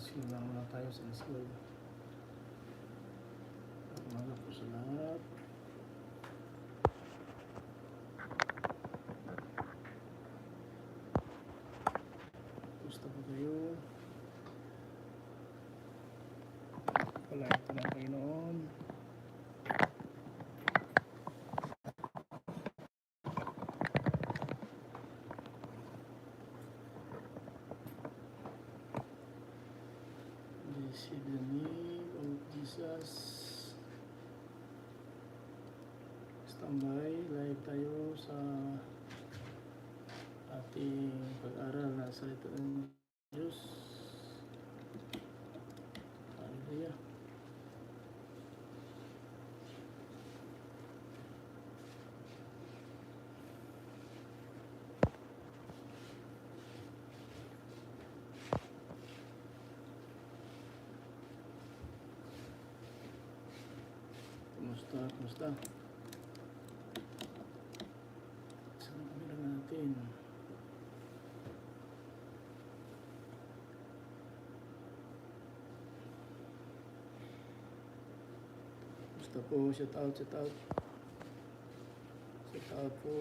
Simula muna tayo sa school. Umaga po sa lahat. Gusto po kayo? Wala ito na kayo noon. Blessed the name of Jesus. Standby, live tayo sa ating pag-aral na salita ng Diyos. Hallelujah. Kumusta? Kumusta? Saan ang kamera natin? Kumusta po? Shout out, shout out. Shout out po.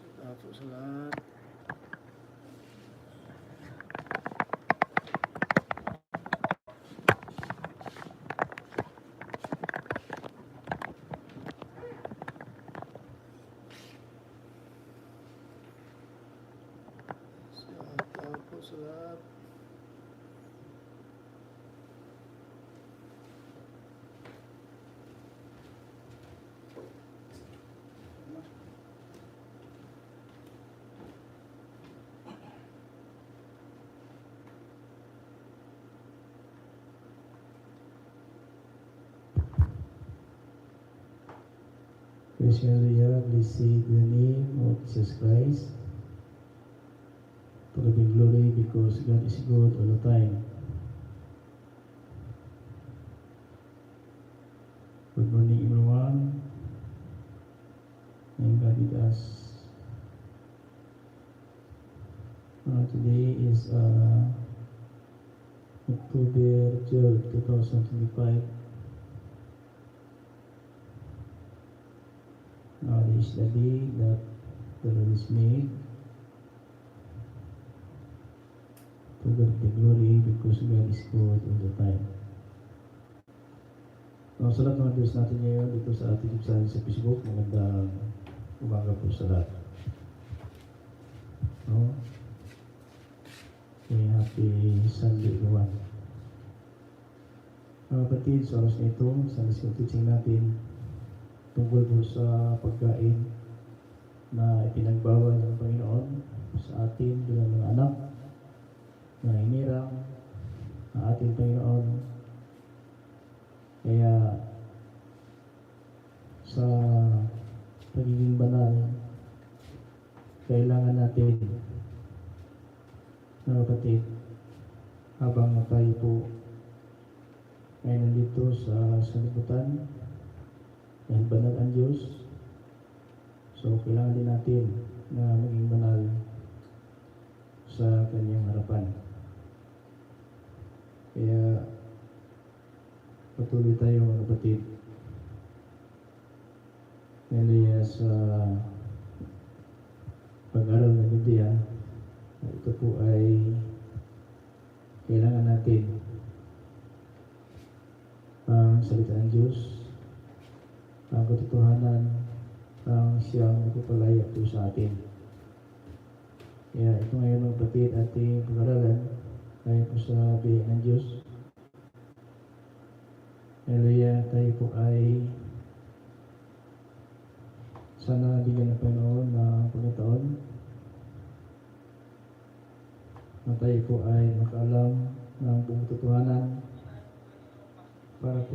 Shout out po sa lahat. Shout out po sa lahat. Praise Hallelujah, blessed the name of Jesus Christ. To the glory because God is good all the time. Good morning everyone. And God with us. Uh, today is uh, October 12, 2025. Now this is the day that the Lord is made. To God the glory because God is good all the time. Now, sa lahat ng viewers natin ngayon dito sa ating website sa Facebook, magandang umaga po sa lahat. No? Okay, happy Sunday everyone. Mga kapatid, sa oras na ito, sa listening teaching natin, tungkol po sa pagkain na ipinagbawal ng Panginoon sa atin bilang mga anak na hinirang ng ating Panginoon. Kaya sa pagiging banal, kailangan natin na kapatid, habang tayo po ay nandito sa sanlibutan, dahil banal ang Diyos. So, kailangan din natin na maging banal sa kanyang harapan. Kaya, patuloy tayo mga kapatid. Hallelujah sa pag-aral ng Biblia. Ito po ay kailangan natin ang salita ng Diyos ang katotohanan ang siyang nagpapalaya po sa atin. Kaya ito ngayon mga kapatid ating pag-aralan tayo po sa biyaya ng Diyos. Hallelujah, tayo po ay sana bigyan ng Panginoon na pagkataon na tayo po ay makaalam ng buong totohanan para po